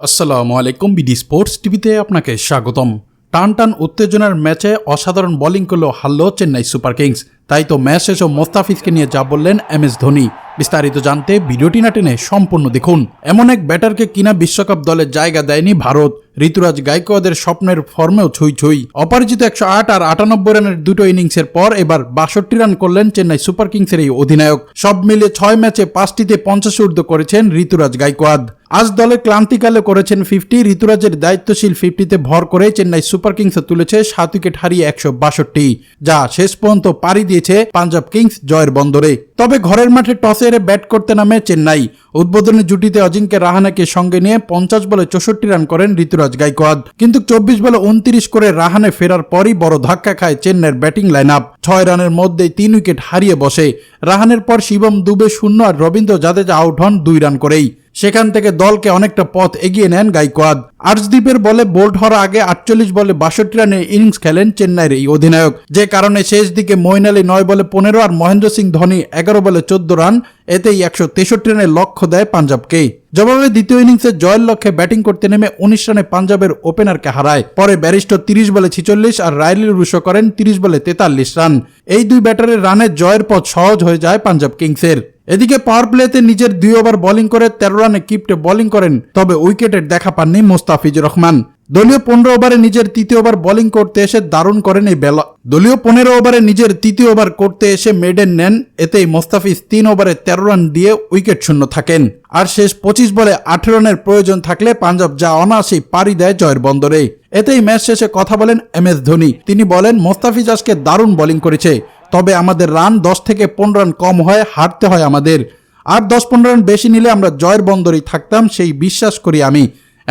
আসসালামু আলাইকুম BD sports টিভিতে আপনাকে স্বাগতম। টান টান উত্তেজনার ম্যাচে অসাধারণ বোলিং করল হারল চেন্নাই সুপার কিংস। তাই তো ম্যাচ শেষে মোস্তাফিজকে নিয়ে যা বললেন এম এস ধোনি। বিস্তারিত জানতে ভিডিওটি না টেনে সম্পূর্ণ দেখুন। এমন এক ব্যাটারকে কিনা বিশ্বকাপ দলের জায়গা দেয়নি ভারত। ঋতুরাজ গাইকোয়াদের স্বপ্নের ফর্মেও ছুঁই ছুঁই। অপরাজিত একশো আট আর আটানব্বই রানের দুটো ইনিংসের পর এবার বাষট্টি রান করলেন চেন্নাই সুপার কিংসের এই অধিনায়ক। সব মিলে ছয় ম্যাচে পাঁচটিতে পঞ্চাশ ঊর্ধ্ব করেছেন ঋতুরাজ গাইকোয়াদ। আজ দলের ক্লান্তিকালে করেছেন ফিফটি ঋতুরাজের দায়িত্বশীল ফিফটিতে ভর করে চেন্নাই সুপার কিংসে তুলেছে সাত উইকেট হারিয়ে একশো বাষট্টি, যা শেষ পর্যন্ত পাড়ি দিয়েছে পাঞ্জাব কিংস জয়ের বন্দরে। তবে ঘরের মাঠে টসে ব্যাট করতে নামে চেন্নাই। উদ্বোধনী জুটিতে অজিঙ্ক্য রাহানাকে সঙ্গে নিয়ে পঞ্চাশ বলে চৌষট্টি রান করেন ঋতুরাজ গাইকোয়াদ। কিন্তু চব্বিশ বলে উনত্রিশ করে রাহানে ফেরার পরই বড় ধাক্কা খায় চেন্নাইয়ের ব্যাটিং লাইন আপ ছয় রানের মধ্যেই তিন উইকেট হারিয়ে বসে। রাহানের পর শিবম দুবে শূন্য আর রবীন্দ্র জাদেজা আউট হন দুই রান করেই। সেখান থেকে দলকে অনেকটা পথ এগিয়ে নেন গাইকোয়াদ। আর্জদ্বীপের বলে বোল্ড হওয়ার আগে আটচল্লিশ বলে বাষট্টি রানের ইনিংস খেলেন চেন্নাইয়ের এই অধিনায়ক। যে কারণে শেষ দিকে মইন আলী নয় বলে পনেরো আর মহেন্দ্র সিং ধোনি এগারো বলে চোদ্দ রান এতেই একশো তেষট্টি রানের লক্ষ্য দেয় পাঞ্জাবকে জবাবে দ্বিতীয় ইনিংসে জয়ের লক্ষ্যে ব্যাটিং করতে নেমে উনিশ রানে পাঞ্জাবের ওপেনারকে হারায়। পরে ব্যারিস্টো তিরিশ বলে ছিচল্লিশ আর রাইলি রুশো করেন তিরিশ বলে তেতাল্লিশ রান। এই দুই ব্যাটারের রানে জয়ের পথ সহজ হয়ে যায় পাঞ্জাব কিংসের। এদিকে পাওয়ার প্লেতে নিজের দুই ওভার বোলিং করে তেরো রানে কিপটে বোলিং করেন, তবে উইকেটের দেখা পাননি মোস্তাফিজুর রহমান। দলীয় পনেরো ওভারে নিজের তৃতীয় ওভার বোলিং করতে এসে দারুণ করেন এই বেলা। দলীয় পনেরো ওভারে নিজের তৃতীয় ওভার করতে এসে মেডেন নেন, এতেই মোস্তাফিজ তিন ওভারে তেরো রান দিয়ে উইকেট শূন্য থাকেন। আর শেষ পঁচিশ বলে আঠেরো রানের প্রয়োজন থাকলে পাঞ্জাব যা অনায়াসেই পাড়ি দেয় জয়ের বন্দরে। এতেই ম্যাচ শেষে কথা বলেন এম এস ধোনি। তিনি বলেন, মোস্তাফিজ আজকে দারুণ বোলিং করেছে। তবে আমাদের রান দশ থেকে পনেরো রান কম হয়, হারতে হয় আমাদের। আর দশ পনেরো রান বেশি নিলে আমরা জয়ের বন্দরেই থাকতাম, সেই বিশ্বাস করি আমি।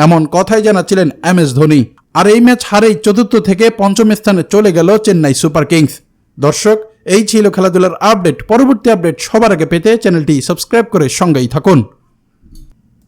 এমন কথাই জানাচ্ছিলেন এম এস ধোনি। আর এই ম্যাচ হারেই চতুর্থ থেকে পঞ্চম স্থানে চলে গেল চেন্নাই সুপার কিংস। দর্শক, এই ছিল খেলাধুলার আপডেট। পরবর্তী আপডেট সবার আগে পেতে চ্যানেলটি সাবস্ক্রাইব করে সঙ্গেই থাকুন।